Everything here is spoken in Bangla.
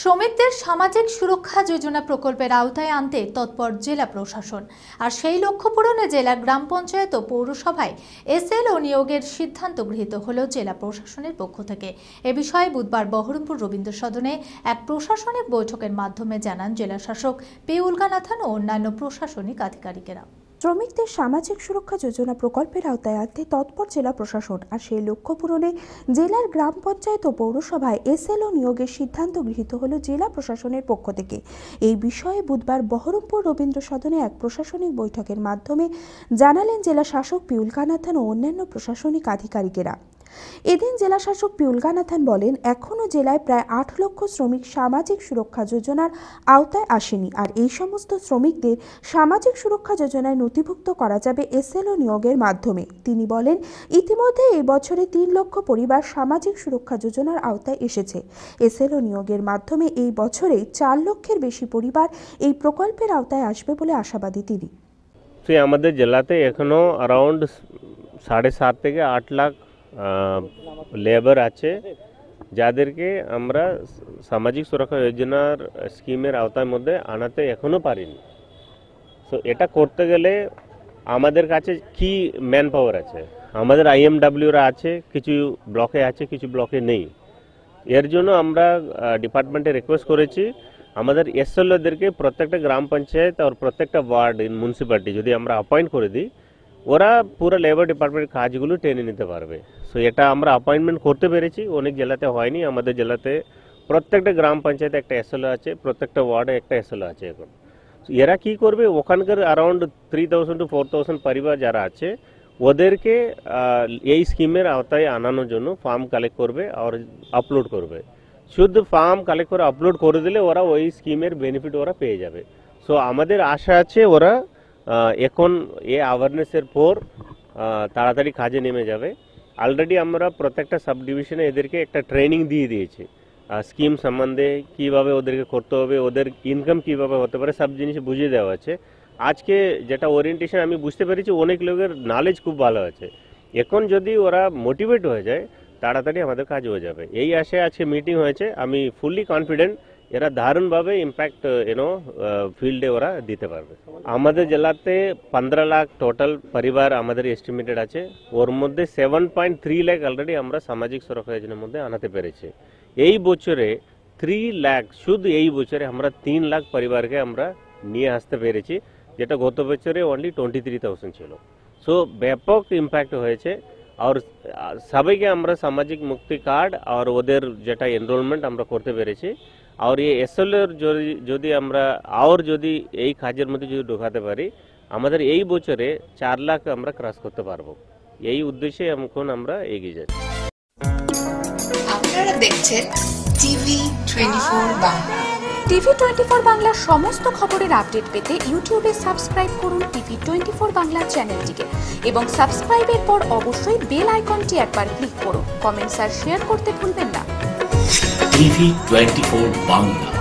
শ্রমিকদের সামাজিক সুরক্ষা যোজনা প্রকল্পের আওতায় আনতে তৎপর জেলা প্রশাসন। আর সেই লক্ষ্য পূরণে জেলা গ্রাম পঞ্চায়েত ও পৌরসভায় এসএল ও নিয়োগের সিদ্ধান্ত গৃহীত হল জেলা প্রশাসনের পক্ষ থেকে। এ বিষয়ে বুধবার বহরমপুর রবীন্দ্র সদনে এক প্রশাসনিক বৈঠকের মাধ্যমে জানান জেলা শাসক ও অন্যান্য প্রশাসনিক আধিকারিকেরা। শ্রমিকদের সামাজিক সুরক্ষা যোজনা প্রকল্পের আওতায় আনতে তৎপর জেলা প্রশাসন আর সেই লক্ষ্য পূরণে জেলার গ্রাম পঞ্চায়েত ও পৌরসভায় এসএলও নিয়োগের সিদ্ধান্ত গৃহীত হল জেলা প্রশাসনের পক্ষ থেকে। এই বিষয়ে বুধবার বহরমপুর রবীন্দ্র সদনে এক প্রশাসনিক বৈঠকের মাধ্যমে জানালেন জেলা শাসক পিউল কানাথান ও অন্যান্য প্রশাসনিক আধিকারিকেরা। এদিন জেলা শাসক পিউলগানাথান বলেন, এখনও জেলায় প্রায় আট লক্ষ শ্রমিক সামাজিক সুরক্ষা যোজনার আওতায় আসেনি আর এই সমস্ত শ্রমিকদের সামাজিক সুরক্ষা যোজনায় নথিভুক্ত করা যাবে এসএলও নিয়োগের মাধ্যমে। তিনি বলেন, ইতিমধ্যে এই বছরে তিন লক্ষ পরিবার সামাজিক সুরক্ষা যোজনার আওতায় এসেছে। এসএলও নিয়োগের মাধ্যমে এই বছরেই চার লক্ষের বেশি পরিবার এই প্রকল্পের আওতায় আসবে বলে আশাবাদী তিনি। আমাদের জেলাতে এখনও অ্যারাউন্ড সাড়ে সাত থেকে আট লাখ লেবার আছে, যাদেরকে আমরা সামাজিক সুরক্ষা যোজনার স্কিমের আওতার মধ্যে আনাতে এখনও পারিনি। তো এটা করতে গেলে আমাদের কাছে কি ম্যান পাওয়ার আছে? আমাদের আইএমডাব্লিউরা আছে, কিছু ব্লকে আছে, কিছু ব্লকে নেই। এর জন্য আমরা ডিপার্টমেন্টে রিকোয়েস্ট করেছি, আমাদের এসএলওদেরকে প্রত্যেকটা গ্রাম পঞ্চায়েত আর প্রত্যেকটা ওয়ার্ড ইন মিউনিসিপ্যালিটি যদি আমরা অ্যাপয়েন্ট করে দিই ওরা পুরো লেবার ডিপার্টমেন্টের কাজগুলো টেনে নিতে পারবে। সো এটা আমরা অ্যাপয়েন্টমেন্ট করতে পেরেছি। অনেক জেলাতে হয়নি। আমাদের জেলাতে প্রত্যেকটা গ্রাম পঞ্চায়েতে একটা এসএলও আছে, প্রত্যেকটা ওয়ার্ডে একটা এসএলও আছে এখন। এরা কি করবে? ওখানকার around three thousand to four thousand পরিবার যারা আছে, ওদেরকে এই স্কিমের আওতায় আনানোর জন্য ফর্ম কালেক্ট করবে আর আপলোড করবে। শুধু ফর্ম কালেক্ট করে আপলোড করে দিলে ওরা ওই স্কিমের বেনিফিট ওরা পেয়ে যাবে। সো আমাদের আশা আছে ওরা এখন এ অ্যাওয়ারনেসের পর তাড়াতাড়ি কাজে নেমে যাবে। অলরেডি আমরা প্রত্যেকটা সাব ডিভিশনে এদেরকে একটা ট্রেনিং দিয়ে দিয়েছি। স্কিম সম্বন্ধে কীভাবে ওদেরকে করতে হবে, ওদের ইনকাম কীভাবে হতে পারে, সব জিনিস বুঝিয়ে দেওয়া আছে। আজকে যেটা ওরিয়েন্টেশন আমি বুঝতে পেরেছি, অনেক লোকের নলেজ খুব ভালো আছে। এখন যদি ওরা মোটিভেট হয়ে যায়, তাড়াতাড়ি আমাদের কাজ হয়ে যাবে। এই আশায় আজকে মিটিং হয়েছে। আমি ফুললি কনফিডেন্ট এরা দারুণভাবে ইম্প্যাক্ট ইউনো ফিল্ডে ওরা দিতে পারবে। আমাদের জেলাতে পনেরো লাখ টোটাল পরিবার আমাদের এস্টিমেটেড আছে। ওর মধ্যে seven point three lakh already আমরা সামাজিক সুরক্ষা যোজনার মধ্যে আনাতে পেরেছি। এই বছরে থ্রি লাখ, শুধু এই বছরে আমরা তিন লাখ পরিবারকে আমরা নিয়ে আসতে পেরেছি, যেটা গত বছরে অনলি টোয়েন্টি থ্রি থাউজেন্ড ছিল। সো ব্যাপক ইম্প্যাক্ট হয়েছে। আর সবাইকে আমরা সামাজিক মুক্তি কার্ড আর ওদের যেটা এনরোলমেন্ট আমরা করতে পেরেছি। আর এই এসএলের যদি যদি আমরা আর যদি এই কাজের মধ্যে যদি ঢোকাতে পারি আমাদের এই বছরে চার লাখ আমরা ক্রস করতে পারব এই উদ্দেশ্যে এখন আমরা এগিয়ে যাচ্ছি আপনারা দেখছেন TV twenty four Bangla. TV twenty four বাংলার সমস্ত খবরের আপডেট পেতে ইউটিউবে সাবস্ক্রাইব করুন টিভি টোয়েন্টি ফোর বাংলা চ্যানেলটিকে এবং সাবস্ক্রাইবের পর অবশ্যই বেল আইকনটি একবার ক্লিক করুন। কমেন্টস আর শেয়ার করতে ভুলবেন না। TV twenty Bangla